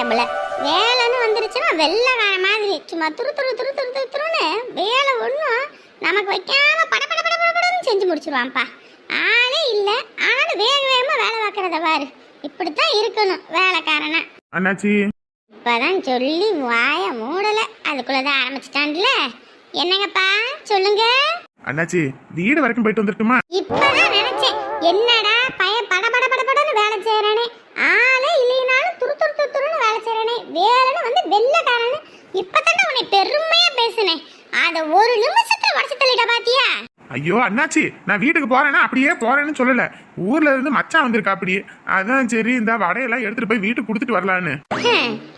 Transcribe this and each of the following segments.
பயபல வேலைன்னு வந்துருச்சுன்னா வெள்ளக்கார மாதிரி. சும்மா துரு துரு துரு துரு துரு துருன்னு வேலை ஒன்றும் நமக்கு வைக்காம பட பட பட பட படன்னு செஞ்சு முடிச்சிருவான்ப்பா. ஆளே இல்லை. ஆனாலும் வேக வேகமாக வேலை பார்க்கறத பாரு. இப்படித்தான் இருக்கணும் வேலைக்காரனா. அண்ணாச்சி. இப்பதான் சொல்லி வாய மூடல. அதுக்குள்ளதான் ஆரம்பிச்சிட்டான்ல. என்னங்கப்பா? சொல்லுங்க. அண்ணாச்சி வீடு வரைக்கும் போயிட்டு வந்துட்டுமா இப்பதான் நினைச்சேன். என்னடா பைய பட பட பட படன்னு வேலை செய்யறானே துரு துரு துரு துருன்னு வேலை செய்யறானே. வேலைன்னு வந்து வெள்ளக்காரன்னு இப்பதானே உன்னை பெருமையா பேசுனேன். அத ஒரு நிமிஷத்துல உடச்சு தள்ளிட்ட பாத்தியா? ஐயோ அண்ணாச்சி நான் வீட்டுக்கு போறேன்னா அப்படியே போறேன்னு சொல்லல. ஊர்ல இருந்து மச்சான் வந்திருக்கா அப்படியே அதான் சரி இந்த வடையெல்லாம் எடுத்துட்டு போய் வீட்டுக்கு கொடுத்துட்டு வரலான்னு.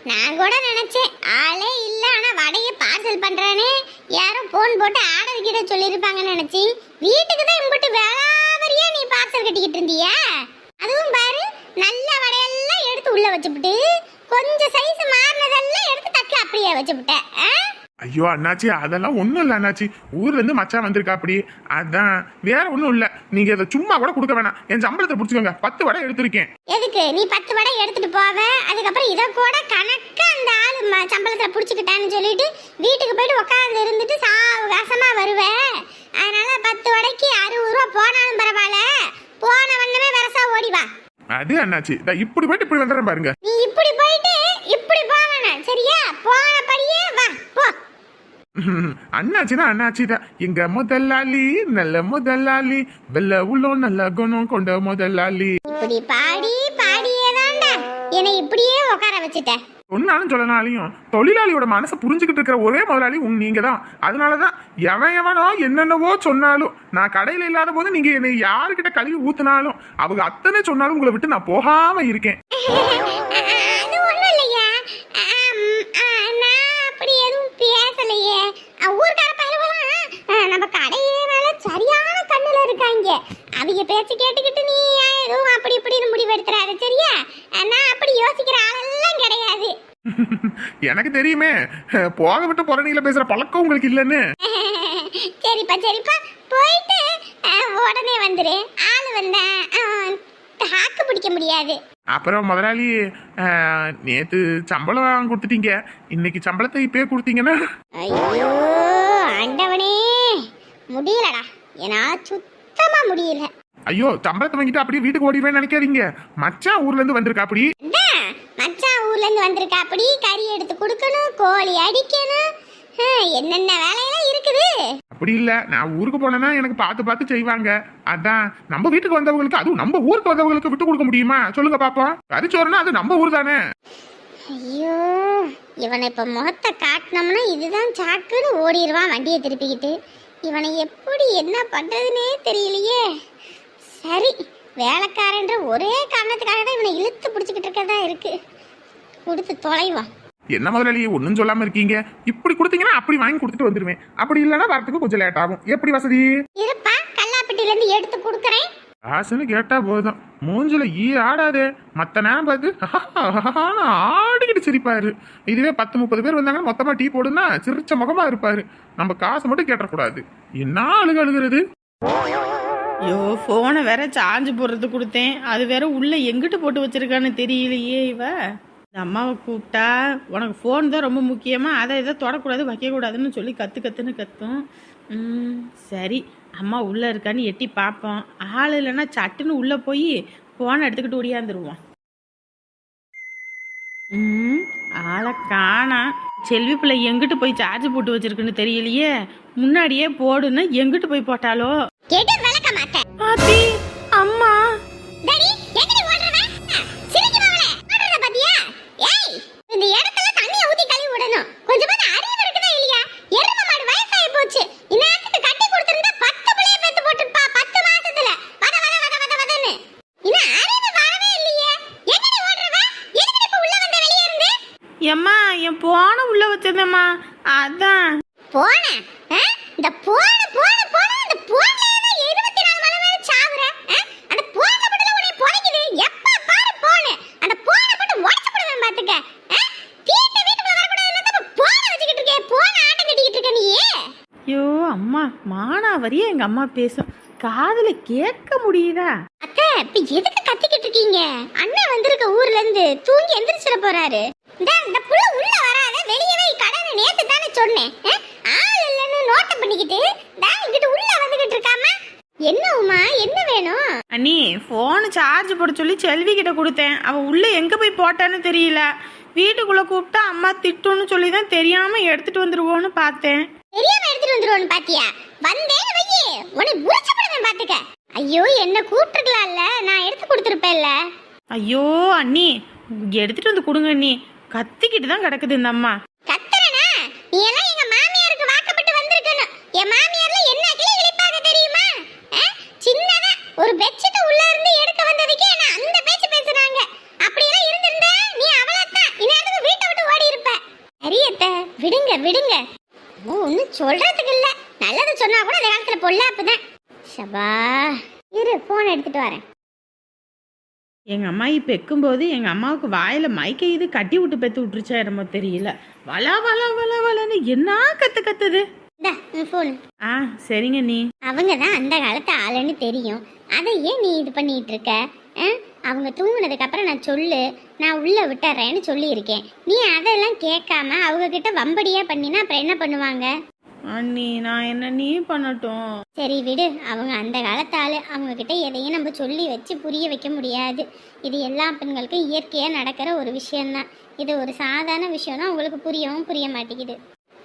நான் கூட நினைச்சேன். ஆளே இல்ல ஆனா வடைய பார்சல் பண்றானே. யாரோ போன் போட்டு ஆர்டர் கிட்ட சொல்லிருப்பாங்கன்னு நினைச்சேன் வீட்டுக்கு தான் இம்புட்டு வேளாவரியா நீ பார்சல் கட்டிக்கிட்டு இருந்தியா? அதுவும் பாரு நல்ல வடையெல்லாம் எடுத்து உள்ள வச்சுப்புட்டு கொஞ்சம் சைஸ் மாறினதெல்லாம் எடுத்து தட்டுல அப்படியே வச்சுப்புட்ட ஆ? ஐயோ அண்ணாச்சி அதெல்லாம் ஒண்ணும் இல்ல அண்ணாச்சி. ஊர்ல இருந்து மச்சான் வந்திருக்கா அப்படி. அதான் வேற ஒண்ணும் இல்ல. நீங்க இதை சும்மா கூட கொடுக்க வேணாம். என் சம்பளத்தை பிடிச்சிக்கோங்க. பத்து வடை எடுத்திருக்கேன். எதுக்கு? நீ பத்து வடை எடுத்துட்டு போவ. அதுக்கப்புறம் இதை கூட கணக்கா அந்த ஆளு சம்பளத்துல புடிச்சுக்கிட்டான்னு சொல்லிட்டு வீட்டுக்கு போயிட்டு உட்காந்து இருந்துட்டு சாவகாசமா வருவ. அதனால பத்து வடைக்கு அறுபது ரூபா போனாலும் பரவாயில்ல. போன வண்ணமே வரசா ஓடி வா. அது அண்ணாச்சி. இதா இப்படி போயிட்டு இப்படி வந்துடுறேன் பாருங்க. நீ இப்படி போயிட்டு இப்படி போவேணாம் சரியா? போனபடியே வா. போ. அண்ணாச்சினா அண்ணாச்சி தான். எங்க முதலாளி நல்ல முதலாளி வெள்ள உள்ளம் நல்ல குணம் கொண்ட முதலாளி. இப்படி பாடி பாடியே தான்டா என்னை இப்படியே உட்கார வச்சுட்ட. சொன்னாலும் சொல்லனாலையும் தொழிலாளியோட மனசை புரிஞ்சுக்கிட்டு இருக்கிற ஒரே முதலாளி உங்க நீங்க தான் அதனாலதான் எவன் எவனோ என்னென்னவோ சொன்னாலும் நான் கடையில் இல்லாத போது நீங்க என்னை யாருக்கிட்ட கழுவி ஊத்துனாலும் அவங்க அத்தனை சொன்னாலும் உங்களை விட்டு நான் போகாம இருக்கேன். இல்லையா. அப்படி நம்ம கடையே மேல சரியான கண்ணுல இருக்காங்க. அவங்க பேச்சு கேட்டுக்கிட்டு நீ எதுவும் அப்படி இப்படின்னு முடிவெடுத்துறாரு சரியா? நான் அப்படி யோசிக்கிற ஆள் எனக்கு தெரியுமே. போக விட்டு புறணியில பேசுற பழக்கம் உங்களுக்கு இல்லைன்னு. சரிப்பா சரிப்பா. போயிட்டு உடனே வந்துரு ஆள் வந்தா தாக்கு பிடிக்க முடியாது. அப்புறம் முதலாளி நேத்து சம்பளம் கொடுத்துட்டீங்க. இன்னைக்கு சம்பளத்தை இப்பயே கொடுத்தீங்கன்னா. ஐயோ ஆண்டவனே. முடியலடா. என்னால சுத்தமா முடியல. ஐயோ சம்பளத்தை வாங்கிட்டு அப்படியே வீட்டுக்கு ஓடிடுவேன்னு நினைக்காதீங்க. மச்சான் ஊர்ல இருந்து வந்திருக்கா அப்படி? மச்சான் ஊர்ல இருந்து வந்திருக்கா. அப்படி கறி எடுத்து கொடுக்கணும் கோழி அடிக்கணும். என்னென்ன வேலையெல்லாம் இருக்குது? அப்படி இல்ல. நான் ஊருக்கு போனேன்னா எனக்கு பார்த்து பார்த்து செய்வாங்க. அதான் நம்ம வீட்டுக்கு வந்தவங்களுக்கு அதுவும் நம்ம ஊருக்கு வந்தவங்களுக்கு விட்டு கொடுக்க முடியுமா? சொல்லுங்க பாப்போம். கறிச்சோறுனா அது நம்ம ஊர் தானே? ஐயோ இவனை இப்ப முகத்தை காட்டினோம்னா இதுதான் சாக்குன்னு ஓடிடுவான் வண்டியை திருப்பிக்கிட்டு. இவனை எப்படி என்ன பண்றதுனே தெரியலையே. சரி வேலைக்காரன்ற ஒரே காரணத்துக்காக தான் இவனை இழுத்து பிடிச்சிக்கிட்டு இருக்கதா இருக்கு. கொடுத்து தொலைவான் என்ன முதலாளி ஒன்றும் சொல்லாம இருக்கீங்க? இப்படி கொடுத்தீங்கன்னா அப்படி வாங்கி கொடுத்துட்டு வந்துருவேன். அப்படி இல்லைன்னா வரத்துக்கு கொஞ்சம் லேட் ஆகும். எப்படி வசதி? இருப்பா கல்லாப்பட்டில இருந்து எடுத்து கொடுக்குறேன். காசுன்னு கேட்டா போதும். மூஞ்சில ஈ ஆடாதே. மத்த நேரம் பார்த்து ஆடிக்கிட்டு சிரிப்பாரு. இதுவே பத்து முப்பது பேர் வந்தாங்கன்னா மொத்தமா டீ போடுன்னா சிரிச்ச முகமா இருப்பாரு. நம்ம காசை மட்டும் கேட்டக்கூடாது என்ன அழுக அழுகிறது? ஐயோ ஃபோனை வேற சார்ஜ் போடுறது கொடுத்தேன். அது வேற உள்ள எங்கிட்டு போட்டு வச்சிருக்கான்னு தெரியலையே இவ. இந்த அம்மாவை கூப்பிட்டா உனக்கு ஃபோன் தான் ரொம்ப முக்கியமாக அதை இதை தொடக்கூடாது வைக்கக்கூடாதுன்னு சொல்லி கற்று கத்துன்னு கத்தும். ம், சரி அம்மா உள்ளே இருக்கான்னு எட்டி பார்ப்போம். ஆள் இல்லைன்னா சட்டுன்னு உள்ளே போய் ஃபோனை எடுத்துக்கிட்டு ஓடியாந்துருவோம். ம் ஆளை காணா. செல்வி பிள்ளை எங்கிட்டு போய் சார்ஜ் போட்டு வச்சிருக்குன்னு தெரியலையே. முன்னாடியே போடுன்னு எங்கிட்டு போய் போட்டாலோ? கேட்டு விளக்க மாட்டேன்? அம்மா டேடி எங்கடி ஓடுறவ சிரிக்கிறவளே ஓடுறத பாத்தியா ஏய் இந்த இடத்துல தண்ணிய ஊத்தி கழுவி விடணும் கொஞ்சமாவது அறிவு இருக்குதா இல்லையா எரும மாடு வயசாகி போச்சு இந்நேரத்துக்கு கட்டி கொடுத்திருந்தா பத்து பிள்ளைய பெத்து போட்டுப்பா பத்து மாசத்துல வத வத வத வத வதன்னு இன்னும் அறிவு வரவே இல்லையே எங்கடி ஓடுறவ எதுக்கு இப்ப உள்ள வந்த வெளிய இருந்து எம்மா என் போன உள்ள வச்சிருந்தேம்மா அதான் போன இந்த போன போன போன அந்த போன்ல இருபத்தி நாலு மணி நேரம் சாவுற ஆ? அந்த போன மட்டும் உன்னை பொழைக்குது எப்ப பாரு போன அந்த போன மட்டும் உடச்சு போடுவேன் பாத்துக்க ஆ? தீட்ட வீட்டுக்குள்ள வரக்கூடாதுன்னு தான் போன வச்சுக்கிட்டு இருக்கே போன ஆட்டம் கட்டிக்கிட்டு இருக்க நீ ஐயோ அம்மா மானாவரியா எங்க அம்மா பேசும். காதுல கேட்க முடியுதா? அத்தை இப்ப எதுக்கு கத்திக்கிட்டு இருக்கீங்க? அண்ணன் வந்திருக்க ஊர்ல இருந்து தூங்கி எந்திரிச்சிட போறாரு. இந்த இந்த புள்ள உள்ள வராத வெளியே போய் கடனை நேத்து தானே சொன்னேன். அஹ்? ஆள் இல்லைன்னு நோட்டை பண்ணிக்கிட்டு டா இங்கிட்டு உள்ள வந்துகிட்டு இருக்காம. என்ன உமா என்ன வேணும்? அண்ணி ஃபோனு சார்ஜ் போட சொல்லி செல்வி கிட்ட கொடுத்தேன். அவள் உள்ளே எங்கே போய் போட்டான்னு தெரியல. வீட்டுக்குள்ளே கூப்பிட்டா அம்மா திட்டுன்னு சொல்லி தான் தெரியாமல் எடுத்துகிட்டு வந்துருவோன்னு பார்த்தேன். தெரியாம எடுத்துட்டு வந்துருவோன்னு பாத்தியா? வந்தேன்னு வையே உன்னை முடிச்சு போடுவேன் பாத்துக்க. ஐயோ என்ன கூப்பிட்டுருக்கலாம்ல நான் எடுத்து கொடுத்துருப்பேன்ல. ஐயோ அண்ணி எடுத்துகிட்டு வந்து கொடுங்க அண்ணி. கத்திக்கிட்டு தான் கிடக்குது இந்த அம்மா. கத்துறனா? நீ எல்லாம் எங்க மாமியாருக்கு வாக்கப்பட்டு வந்திருக்கணும். என் மாமியார்ல என்ன கிளி கிளிப்பாக தெரியுமா? சின்னதா ஒரு பெட்ஷீட் உள்ள இருந்து எடுக்க வந்ததுக்கே என்ன அந்த பேச்சு பேசுறாங்க. அப்படி எல்லாம் இருந்திருந்தா நீ அவளத்தான். இந்நேரத்துக்கு வீட்டை விட்டு ஓடி இருப்ப சரியத்த விடுங்க விடுங்க. ஓ ஒன்னும் சொல்றதுக்கு இல்ல. நல்லது சொன்னா கூட அந்த காலத்துல பொல்லாப்புதான். ஷபா இரு போன் எடுத்துட்டு வரேன். எங்கள் அம்மா இப்போ பெக்கும்போது எங்கள் அம்மாவுக்கு வாயில் மயக்க இது கட்டி விட்டு பெத்து விட்டுருச்சா என்னமோ தெரியல. வள வள வள வளன்னு என்ன கத்து கத்துது? ஆ சரிங்க நீ. அவங்க தான் அந்த காலத்து ஆளுன்னு தெரியும். அதை ஏன் நீ இது பண்ணிட்டு இருக்க? அவங்க தூங்குனதுக்கு அப்புறம் நான் சொல்லு நான் உள்ள விட்டுறேன்னு சொல்லியிருக்கேன். நீ அதெல்லாம் கேட்காம அவங்க கிட்ட வம்படியா பண்ணினா அப்புறம் என்ன பண்ணுவாங்க? அண்ணி நான் என்ன நீ பண்ணட்டும்? சரி விடு அவங்க அந்த காலத்து ஆளு அவங்க கிட்ட எதையும் நம்ம சொல்லி வச்சு புரிய வைக்க முடியாது. இது எல்லா பெண்களுக்கும் இயற்கையா நடக்கிற ஒரு விஷயம்தான். இது ஒரு சாதாரண விஷயம்னா உங்களுக்கு புரியவும் புரிய மாட்டேங்குது.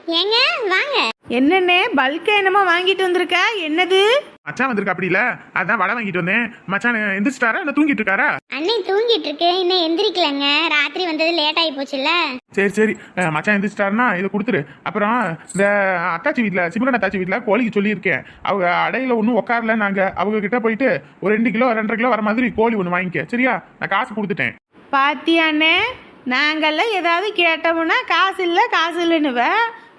ஏங்க வாங்க. என்னண்ணே பல்கா என்னமோ வாங்கிட்டு வந்திருக்க. என்னது? மச்சான் வந்திருக்கா அப்படி இல்ல? அதான் வடை வாங்கிட்டு வந்தேன். மச்சான் எந்திரிச்சிட்டாரா? இல்ல தூங்கிட்டு இருக்காரா? அன்னை தூங்கிட்டு இருக்கு இன்னும் எந்திரிக்கலங்க. ராத்திரி வந்தது லேட் ஆகி போச்சுல்ல. சரி சரி. அஹ் மச்சான் எந்திரிச்சிட்டாருன்னா இதை கொடுத்துரு. அப்புறம் இந்த அத்தாச்சி வீட்டில் சிம்ரன் அத்தாச்சி வீட்டில் கோழிக்கு சொல்லியிருக்கேன். அவங்க அடையில ஒன்றும் உட்காரல நாங்கள் அவங்க கிட்ட போயிட்டு ஒரு ரெண்டு கிலோ ரெண்டரை கிலோ வர மாதிரி கோழி ஒன்று வாங்கிக்க. சரியா? நான் காசு கொடுத்துட்டேன். பாத்தியாண்ணே நாங்கெல்லாம் ஏதாவது கேட்டோம்னா காசு இல்லை காசு இல்லைன்னுவ.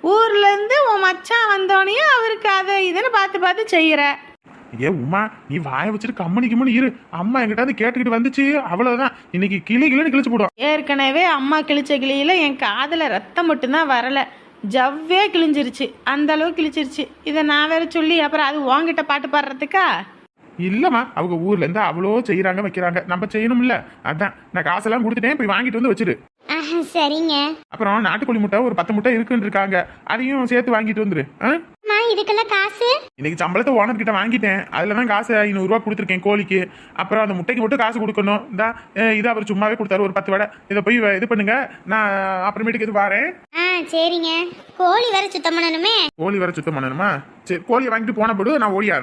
ஊர்லேருந்து உன் மச்சான் வந்தோடனையும் அவருக்கு அதை இதுன்னு பார்த்து பார்த்து செய்கிற ஏ உமா நீ வாயை வச்சுட்டு கம்மனி கிம்மனி இரு. அம்மா என்கிட்ட வந்து கேட்டுக்கிட்டு வந்துச்சு. அவ்வளவுதான். இன்னைக்கு கிளி கிளின்னு கிழிச்சு போடும் ஏற்கனவே அம்மா கிழிச்ச கிளியில என் காதில் ரத்தம் மட்டும்தான் வரல. ஜவ்வே கிழிஞ்சிருச்சு. அந்த அளவு கிழிச்சிருச்சு. இதை நான் வேற சொல்லி அப்புறம் அது உன்கிட்ட பாட்டு பாடுறதுக்கா? இல்லம்மா அவங்க ஊர்ல இருந்து அவ்வளோ செய்யறாங்க வைக்கிறாங்க. நம்ம செய்யணும்ல. அதான். நான் காசெல்லாம் கொடுத்துட்டேன். போய் வாங்கிட்டு வந்து வச்சிரு சரிங்க. அப்புறம் நாட்டுக்கோழி முட்டை ஒரு பத்து முட்டை இருக்குன்னு இருக்காங்க. அதையும் சேர்த்து வாங்கிட்டு வந்துரு. இதுக்கெல்லாம் காசு? இன்னைக்கு சம்பளத்தை ஓனர் கிட்ட வாங்கிட்டேன். அதுல தான் காசு ஐநூறுரூவா கொடுத்துருக்கேன் கோழிக்கு. அப்புறம் அந்த முட்டைக்கு மட்டும் காசு கொடுக்கணும். இந்தா இது அவர் சும்மாவே கொடுத்தாரு. ஒரு பத்து வடை. இதை போய் இது பண்ணுங்க. நான் அப்புறமேட்டுக்கு இது வரேன். சரிங்க. கோழி வேற சுத்தம் பண்ணணுமே? கோழி வர சுத்தம் பண்ணணுமா? சரி கோழியை வாங்கிட்டு போன போடு. நான் ஓடி ஆ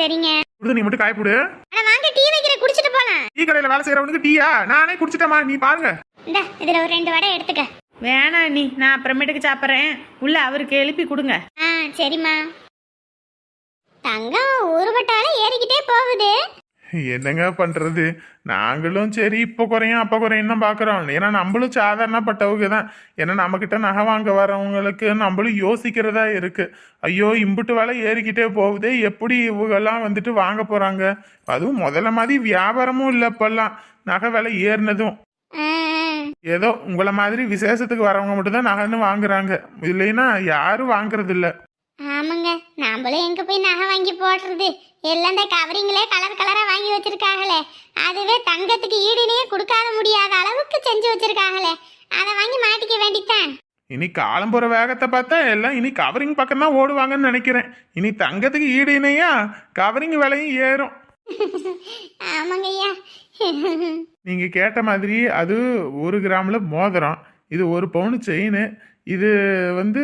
சரிங்க. நீ மட்டும் காய போடு ஆனா வாங்க டீ வைக்கிற குடிச்சிட்டு போலாம். டீ கடையில் வேலை செய்யறவனுக்கு டீயா? நானே குடிச்சிட்டேமா நீ பாருங்க. இந்த இதுல ஒரு ரெண்டு வடை எடுத்துக்க. வேணாம் நீ நான் அப்புறமேட்டுக்கு சாப்பிட்றேன். உள்ள அவருக்கு எழுப்பி கொடுங்க. ஆ சரிம்மா. தங்கம் ஊறுபட்டால ஏறிக்கிட்டே போகுது. என்னங்க பண்ணுறது நாங்களும் சரி இப்போ குறையும் அப்போ குறையும் தான் பார்க்குறோம் ஏன்னா நம்மளும் சாதாரணப்பட்டவங்க தான். ஏன்னா நம்மக்கிட்ட நகை வாங்க வரவங்களுக்கு நம்மளும் யோசிக்கிறதா இருக்குது ஐயோ இம்புட்டு விலை ஏறிக்கிட்டே போகுதே. எப்படி இவங்கெல்லாம் வந்துட்டு வாங்க போகிறாங்க அதுவும் முதல்ல மாதிரி வியாபாரமும் இல்லை இப்போல்லாம். நகை விலை ஏறினதும். ஏதோ உங்களை மாதிரி விசேஷத்துக்கு வரவங்க மட்டும்தான் நகைன்னு வாங்குறாங்க. இல்லைன்னா யாரும் வாங்குறதில்ல. ஆமாங்க நாமளும் எங்க போய் நகை வாங்கி போடுறது? எல்லாம் இந்த கவரிங்களே கலர் கலரா வாங்கி வச்சிருக்காங்களே. அதுவே தங்கத்துக்கு ஈடுனே கொடுக்காத முடியாத அளவுக்கு செஞ்சு வச்சிருக்காங்களே. அதை வாங்கி மாட்டிக்க வேண்டித்தான். இனி காலம் போற வேகத்தை பார்த்தா எல்லாம் இனி கவரிங் பக்கம் தான் ஓடுவாங்கன்னு நினைக்கிறேன். இனி தங்கத்துக்கு ஈடு இணையா கவரிங் விலையும் ஏறும். ஆமாங்க ஐயா. நீங்க கேட்ட மாதிரி அது ஒரு கிராம்ல மோதிரம் இது ஒரு பவுன் செயின் இது வந்து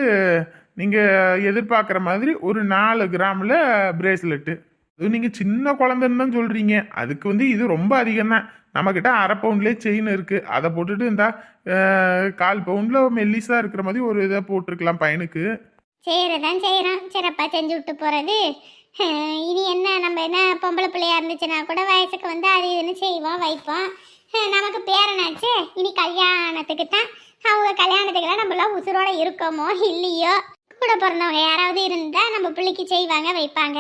நீங்கள் எதிர்பார்க்குற மாதிரி ஒரு நாலு கிராமில் பிரேஸ்லெட்டு இது நீங்கள் சின்ன குழந்தைன்னு தான் சொல்கிறீங்க அதுக்கு வந்து இது ரொம்ப அதிகம் தான் நம்மக்கிட்ட அரை பவுண்ட்லேயே செயின் இருக்குது அதை போட்டுட்டு இந்த கால் பவுண்டில் மெல்லிஸாக இருக்கிற மாதிரி ஒரு இதை போட்டிருக்கலாம் பையனுக்கு. செய்கிறதான் செய்கிறோம் சிறப்பாக செஞ்சு விட்டு போகிறது இனி என்ன நம்ம என்ன பொம்பளை பிள்ளையா இருந்துச்சுன்னா கூட வயசுக்கு வந்து அது இதுன்னு செய்வோம் வைப்போம் நமக்கு பேரனாச்சு இனி கல்யாணத்துக்கு தான் அவங்க கல்யாணத்துக்கெல்லாம் நம்மளாம் உசுரோட இருக்கோமோ இல்லையோ? கூட பிறந்தவங்க யாராவது இருந்தா நம்ம பிள்ளைக்கு செய்வாங்க வைப்பாங்க.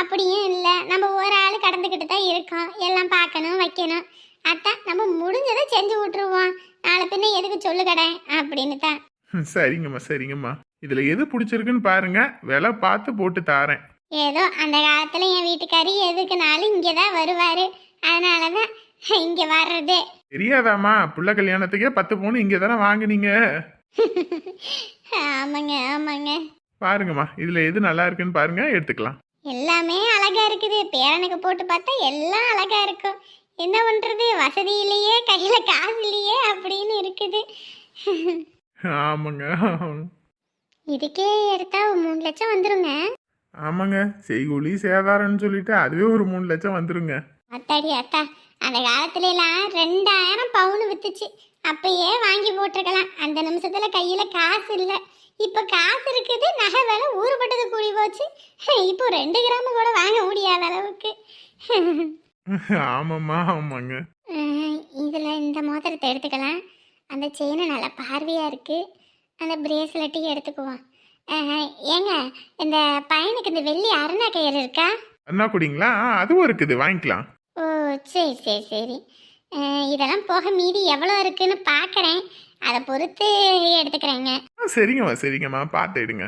அப்படியும் இல்லை. நம்ம ஒரு ஆள் கடந்துக்கிட்டு தான் இருக்கோம். எல்லாம் பார்க்கணும் வைக்கணும். அதான் நம்ம முடிஞ்சதை செஞ்சு விட்டுருவோம். நாளை பின்ன எதுக்கு சொல்லு கடை அப்படின்னு தான். சரிங்கம்மா சரிங்கம்மா. இதுல எது பிடிச்சிருக்குன்னு பாருங்க. விலை பார்த்து போட்டு தாரேன். ஏதோ அந்த காலத்துல என் வீட்டுக்காரி எதுக்குனாலும் இங்கே தான் வருவார். அதனால தான் இங்க வர்றதே. தெரியாதாம்மா. புள்ள கல்யாணத்துக்கே பத்து பவுன் இங்கே தானே வாங்குனீங்க. ஆமாங்க ஆமாங்க. பாருங்கம்மா இதுல எது நல்லா இருக்குன்னு பாருங்க எடுத்துக்கலாம். எல்லாமே அழகா இருக்குது. பேரனுக்கு போட்டு பார்த்தா எல்லாம் அழகா இருக்கும். என்ன பண்றது? வசதி இல்லையே கையில காசு இல்லையே அப்படின்னு இருக்குது. ஆமாங்க. இதுக்கே எடுத்தா ஒரு மூணு லட்சம் வந்துருங்க. ஆமாங்க. செய்கூலி சேதாரம்னு சொல்லிட்டு அதுவே ஒரு மூணு லட்சம் வந்துருங்க. அத்தாடி அத்தா அந்த காலத்துல எல்லாம் ரெண்டாயிரம் பவுன் வித்துச்சு. அப்பயே வாங்கி போட்டிருக்கலாம். அந்த நிமிஷத்துல கையில காசு இல்ல. இப்ப காசு இருக்குது நகை விலை ஊறுபட்டது கூடி போச்சு. இப்போ ரெண்டு கிராம் கூட வாங்க முடியாத அளவுக்கு. ஆமாம்மா ஆமாங்க. இதுல இந்த மோதிரத்தை எடுத்துக்கலாம். அந்த செயினை நல்லா பார்வையா இருக்கு. அந்த பிரேஸ்லெட்டையும் எடுத்துக்குவோம். ஏங்க இந்த பையனுக்கு இந்த வெள்ளி அருணா கயிறு இருக்கா? அண்ணா குடிங்களா? அதுவும் இருக்குது. வாங்கிக்கலாம். ஓ சரி சரி சரி. இதெல்லாம் போக மீதி எவ்வளோ இருக்குன்னு பார்க்குறேன். அதை பொறுத்து எடுத்துக்கிறேங்க. சரிங்கம்மா சரிங்கம்மா பார்த்து எடுங்க.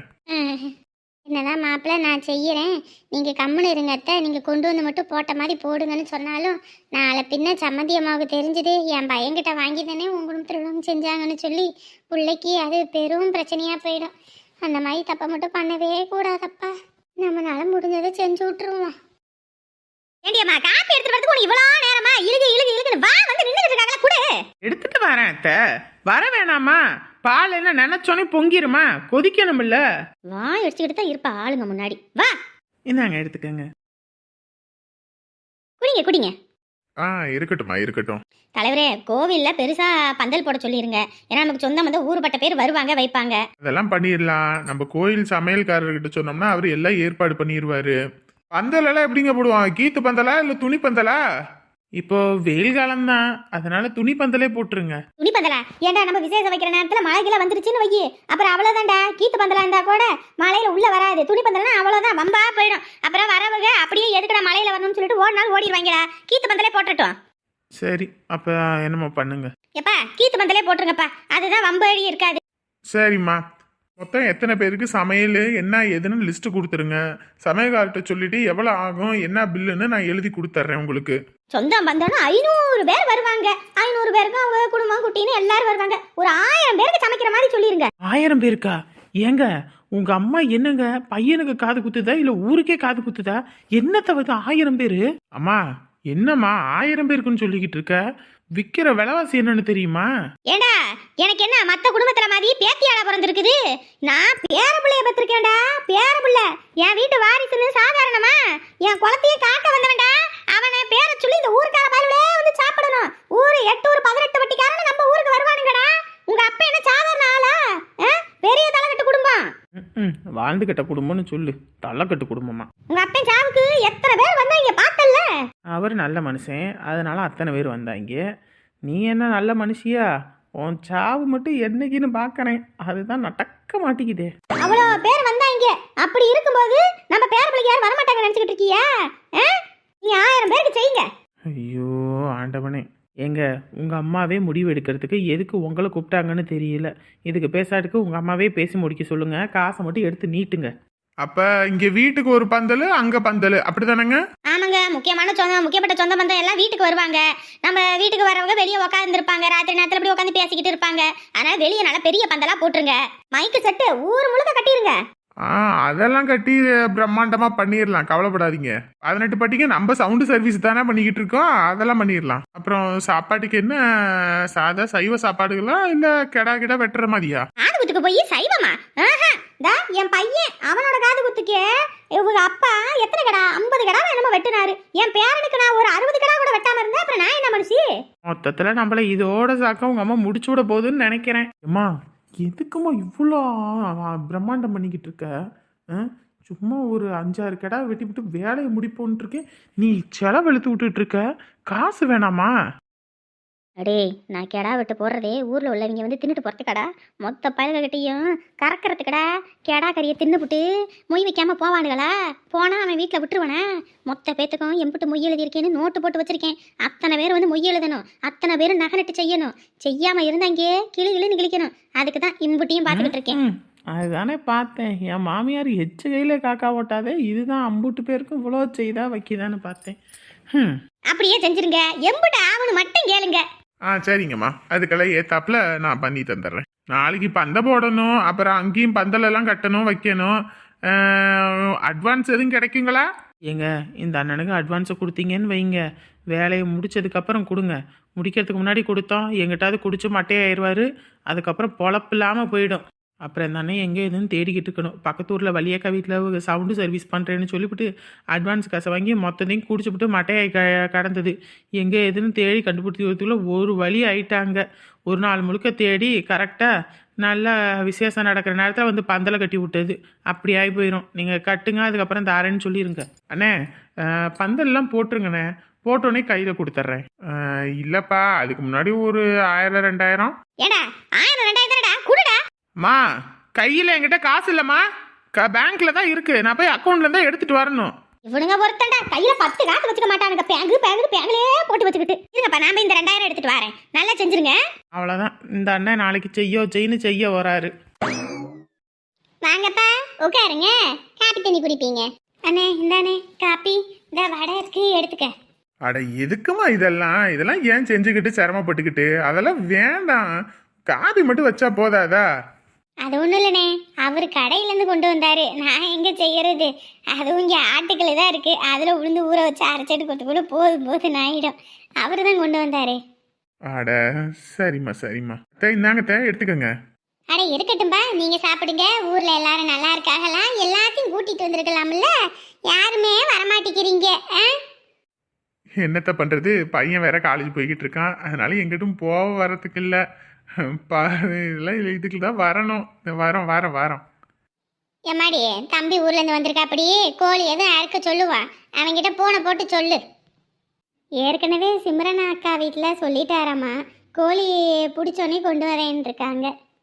என்னதான் மாப்பிள்ளை நான் செய்கிறேன் நீங்கள் கம்முன்னு இருங்க அத்தை. நீங்கள் கொண்டு வந்து மட்டும் போட்ட மாதிரி போடுங்கன்னு சொன்னாலும் நாளை பின்ன சம்மந்தி அம்மாவுக்கு தெரிஞ்சது. என் பையன்கிட்ட வாங்கி தானே உங்களும் திருவிழம் செஞ்சாங்கன்னு சொல்லி பிள்ளைக்கு அது பெரும் பிரச்சனையாக போயிடும். அந்த மாதிரி தப்பை மட்டும் பண்ணவே கூடாதப்பா. நம்மளால முடிஞ்சதை செஞ்சு விட்டுருவோம். ஏண்டியம்மா காப்பி எடுத்துட்டு வரதுக்கு உனக்கு இவ்வளோ நேரமா? இழுகு இழுகு இழுகுன்னு வா வந்து நின்றுட்டு இருக்காங்களா? கூட. எடுத்துட்டு வரேன் அத்தை. வர வேணாமா பால் என்ன நினைச்சோன்னே பொங்கிருமா? கொதிக்கணும்ல. வாய் அடிச்சுக்கிட்டு தான் இருப்பா ஆளுங்க முன்னாடி. வா. இந்தாங்க எடுத்துக்கங்க. குடிங்க குடிங்க. ஆ இருக்கட்டும்மா இருக்கட்டும். தலைவரே கோவில்ல பெருசா பந்தல் போட சொல்லிருங்க. ஏன்னா நமக்கு சொந்தம் வந்து ஊருப்பட்ட பேர் வருவாங்க வைப்பாங்க. அதெல்லாம் பண்ணிடலாம் நம்ம கோயில் சமையல்காரர்கிட்ட சொன்னோம்னா அவர் எல்லாம் ஏற்பாடு பண்ணிடுவாரு பந்தல் எல்லாம் எப்படிங்க போடுவான் கீத்து பந்தலா இல்ல துணி பந்தலா? இப்போ வெயில் காலம் தான் அதனால துணி பந்தலே போட்டுருங்க. துணி பந்தலா? ஏன்டா நம்ம விசேஷம் வைக்கிற நேரத்துல மழைகில வந்துருச்சுன்னு வையி. அப்புறம் அவ்வளவுதான்டா. கீத்து பந்தலா இருந்தா கூட மழையில உள்ள வராது. துணி பந்தலா அவ்வளவுதான். வம்பா போயிடும். அப்புறம் வரவங்க அப்படியே எதுக்குடா மழையில வரணும்னு சொல்லிட்டு ஓடினாலும் ஓடிடுவாங்கடா கீத்து பந்தலே போட்டுட்டோம் சரி அப்ப என்னமோ பண்ணுங்க? எப்பா கீத்து பந்தலே போட்டுருங்கப்பா. அதுதான் வம்படி இருக்காது. சரிம்மா. மொத்தம் எத்தனை பேருக்கு சமையல் என்ன ஏதுன்னு லிஸ்ட் கொடுத்துருங்க. சமையல்கார்ட்ட சொல்லிட்டு எவ்வளோ ஆகும் என்ன பில்லுன்னு நான் எழுதி கொடுத்துட்றேன் உங்களுக்கு. சொந்தம் பந்தம்னா ஐநூறு பேர் வருவாங்க. ஐநூறு பேருக்கு அவங்க குடும்பம் குட்டின்னு எல்லாரும் வருவாங்க. ஒரு ஆயிரம் பேருக்கு சமைக்கிற மாதிரி சொல்லிருங்க. ஆயிரம் பேருக்கா? ஏங்க உங்க அம்மா என்னங்க? பையனுக்கு காது குத்துதா? இல்ல ஊருக்கே காது குத்துதா? என்ன தவிர ஆயிரம் பேரு? அம்மா என்னம்மா ஆயிரம் பேருக்குன்னு சொல்லிக்கிட்டு இருக்க? விக்கிற விலைவாசி என்னன்னு தெரியுமா? ஏண்டா எனக்கு என்ன மத்த குடும்பத்துல மாதிரி பேத்தியால பிறந்திருக்குது? நான் பேர பிள்ளைய பத்திருக்கேன்டா பேர பிள்ளை. என் வீட்டு வாரிசுன்னு சாதாரணமா? என் குளத்தையே காக்க வந்தவன்டா அவனை பேரை சொல்லி இந்த ஊருக்கார பாலுவே வந்து சாப்பிடணும். ஊரு எட்டூர் பதினெட்டு வட்டிக்காரன் நம்ம ஊருக்கு வருவானுங்கடா. உங்க அப்பா என்ன சாதாரண ஆளா? ஆ? பெரிய தலைக்கட்டு குடும்பம் ம்ம். வாழ்ந்துகிட்ட குடும்பம்னு சொல்லு. தள்ளக்கட்டு குடும்பமா உங்க அப்பன் சாவுக்கு எத்தனை பேர் வந்தாங்க பார்த்தல்ல? அவர் நல்ல மனுஷன். அதனால அத்தனை பேர் வந்தாங்க. நீ என்ன நல்ல மனுஷியா? உன் சாவு மட்டும் என்னைக்குன்னு பார்க்கறேன் அதுதான் நடக்க மாட்டேங்குதே அவ்வளோ பேர் வந்தாங்க. அப்படி இருக்கும்போது நம்ம பேர பிள்ளைக்கு யாரும் வரமாட்டாங்க நினைச்சுக்கிட்டு இருக்கியா? நீ ஆயிரம் பேருக்கு செய்யுங்க. ஐயோ ஆண்டவனே. ஏங்க உங்கள் அம்மாவே முடிவு எடுக்கிறதுக்கு எதுக்கு உங்களை கூப்பிட்டாங்கன்னு தெரியல. இதுக்கு பேசாட்டுக்கு உங்கள் அம்மாவே பேசி முடிக்க சொல்லுங்கள் காசை மட்டும் எடுத்து நீட்டுங்க. அப்ப இங்க வீட்டுக்கு ஒரு பந்தல் அங்க பந்தல். அப்படிதானங்க? ஆமாங்க முக்கியமான சொந்தம் முக்கியப்பட்ட சொந்த பந்தம் எல்லாம் வீட்டுக்கு வருவாங்க. நம்ம வீட்டுக்கு வரவங்க வெளியே உட்காந்துருப்பாங்க ராத்திரி நேரத்தில் இப்படி உட்காந்து பேசிக்கிட்டு இருப்பாங்க. அதனால வெளியே நல்லா பெரிய பந்தலா போட்டுருங்க. மைக்கு செட்டு ஊர் முழுக்க கட்டிருங்க. ஆ அதெல்லாம் கட்டி பிரம்மாண்டமா பண்ணிடலாம் கவலைப்படாதீங்க. பதினெட்டு பட்டிக்கு நம்ம சவுண்டு சர்வீஸ் தானே பண்ணிக்கிட்டு இருக்கோம் அதெல்லாம் பண்ணிடலாம் அப்புறம் சாப்பாட்டுக்கு என்ன சாதா சைவ சாப்பாடுகளா இல்ல கெடா கிடா வெட்டுற மாதிரியா? காது குத்துக்கு போய் சைவமா? ஆஹா தா என் பையன் அவனோட காது குத்துக்கே. இவங்க அப்பா எத்தனை கடா? ஐம்பது கடா என்னமோ வெட்டினாரு. என் பேரனுக்கு நான் ஒரு அறுபது கடா கூட வெட்டாம இருந்தேன். அப்புறம் நான் என்ன மனுஷி? மொத்தத்தில் நம்மளை இதோட சாக்க உங்கள் அம்மா முடிச்சு விட போகுதுன்னு நினைக்கிறேன். அம்மா எதுக்கும்மா இவ்வளோ பிரம்மாண்டம் பண்ணிக்கிட்டு இருக்க ஆ? சும்மா ஒரு அஞ்சாறு கடா வெட்டி விட்டு வேலையை முடிப்போன்ட்டு இருக்கேன் நீ செலவு இழுத்து விட்டுட்டு இருக்க காசு வேணாமா? அடே நான் கெடா விட்டு போடுறதே ஊர்ல உள்ளவங்க வந்து தின்னுட்டு போறது கடா மொத்த பயல்கிட்டையும் கறக்கிறது கடா கெடா கறியை தின்னுபுட்டு மொய் வைக்காம போவானுங்களா போனா அவன் வீட்டில் விட்டுருவானே? மொத்த பேத்துக்கும் எம்பிட்டு மொய் எழுதியிருக்கேன்னு நோட்டு போட்டு வச்சிருக்கேன். அத்தனை பேர் வந்து மொய் எழுதணும். அத்தனை பேரும் நகலட்டு செய்யணும். செய்யாம இருந்தாங்க கிளி கிளின்னு கிழிக்கணும் அதுக்கு தான் இம்புட்டியும் பார்த்துக்கிட்டு இருக்கேன். அதுதானே பார்த்தேன். என் மாமியார் எச்ச கையில் காக்கா ஓட்டாதே இதுதான் அம்புட்டு பேருக்கும் இவ்வளோ செய்தா வைக்கிதான்னு பார்த்தேன். அப்படியே செஞ்சிருங்க. எம்பிட்டு ஆவணு மட்டும் கேளுங்க. ஆ சரிங்கம்மா. அதுக்கெல்லாம் ஏத்தாப்புல நான் பண்ணி தந்துடுறேன். நாளைக்கு பந்தை போடணும் அப்புறம் அங்கேயும் பந்தலெல்லாம் கட்டணும் வைக்கணும். அட்வான்ஸ் எதுவும் கிடைக்குங்களா? ஏங்க இந்த அண்ணனுக்கு அட்வான்ஸை கொடுத்தீங்கன்னு வைங்க. வேலையை முடிச்சதுக்கப்புறம் கொடுங்க. முடிக்கிறதுக்கு முன்னாடி கொடுத்தோம். எங்கிட்டாவது குடிச்சு மட்டையாயிருவாரு அதுக்கப்புறம் பொழப்பு இல்லாமல் போயிடும். அப்புறம் இந்த அண்ணன் எங்கே எதுன்னு தேடிக்கிட்டு இருக்கணும். பக்கத்து ஊரில் வழியக்கா வீட்டில் சவுண்டு சர்வீஸ் பண்ணுறேன்னு சொல்லிவிட்டு அட்வான்ஸ் காசை வாங்கி மொத்தத்தையும் குடிச்சுப்புட்டு மட்டையாய் க கடந்தது. எங்கே எதுன்னு தேடி கண்டுபிடிச்சிக்கிறதுக்குள்ளே ஒரு வழி ஆயிட்டாங்க. ஒரு நாள் முழுக்க தேடி கரெக்டாக நல்ல விசேஷம் நடக்கிற நேரத்தில் வந்து பந்தலை கட்டி விட்டது. அப்படி ஆகி போயிடும் நீங்கள் கட்டுங்க அதுக்கப்புறம் தாரேன்னு சொல்லிடுங்க அண்ணே பந்தல்லாம் போட்டுருங்கண்ணே. போட்டோன்னே கையில் கொடுத்துட்றேன் இல்லைப்பா அதுக்கு முன்னாடி ஒரு ஆயிரம் ரெண்டாயிரம். ஏடா ஆயிரம் மா கையில் என்கிட்ட காசு இல்லைம்மா. க பேங்க்கில் தான் இருக்கு. நான் போய் அக்கௌண்ட்ல தான் எடுத்துட்டு வரணும். இவனுங்க ஒருத்தன்டா கையில பத்து காசு வச்சுக்க மாட்டானுங்க. பேங்கு பேங்கு பேங்கிலே போட்டு வச்சுக்கிட்டு. இருங்கப்பா நாம இந்த ரெண்டாயிரம் எடுத்துட்டு வரேன். நல்லா செஞ்சிருங்க. அவ்வளோதான் இந்த அண்ணன் நாளைக்கு செய்யோ செய்ன்னு செய்ய வராரு. வாங்கப்பா உட்காருங்க. காப்பி தண்ணி குடிப்பீங்க. அண்ணே இந்தானே காப்பி. இந்த வடை இருக்கு எடுத்துக்க. அட எதுக்குமா இதெல்லாம்? இதெல்லாம் ஏன் செஞ்சுக்கிட்டு சிரமப்பட்டுக்கிட்டு? அதெல்லாம் வேண்டாம். காபி மட்டும் வச்சா போதாதா? அது ஒன்றும் இல்லைண்ணே. அவர் கடையிலேருந்து கொண்டு வந்தாரு. நான் எங்கே செய்யறது? அதுவும் இங்கே ஆட்டுக்கள் தான் இருக்கு. அதில் உளுந்து ஊற வச்சு அரைச்சிட்டு கொண்டு கூட போதும் போதும் ஆயிடும். அவர் தான் கொண்டு வந்தாரு. அட சரிம்மா சரிம்மா. தே இந்தாங்க தே எடுத்துக்கோங்க. அட இருக்கட்டும்பா. நீங்க சாப்பிடுங்க. ஊர்ல எல்லாரும் நல்லா இருக்காகலாம் எல்லாத்தையும் கூட்டிட்டு வந்திருக்கலாம்ல? யாருமே வரமாட்டேங்கிறீங்க ஆ? என்னத்த பண்ணுறது பையன் வேற காலேஜ் போய்கிட்டு இருக்கான். அதனால எங்கிட்டும் போக வரத்துக்கு இல்லை. பா இதுக்கு தான் வரணும். வரோம் வரோம் வரோம். எம்மாடி தம்பி ஊர்லேருந்து வந்திருக்கா அப்படி? கோழி எதுவும் அறுக்க சொல்லுவா. அவன்கிட்ட பூனை போட்டு சொல்லு. ஏற்கனவே சிம்ரன் அக்கா வீட்டில் சொல்லிட்டாராம்மா கோழி பிடிச்சோன்னே கொண்டு வரேன்னு இருக்காங்க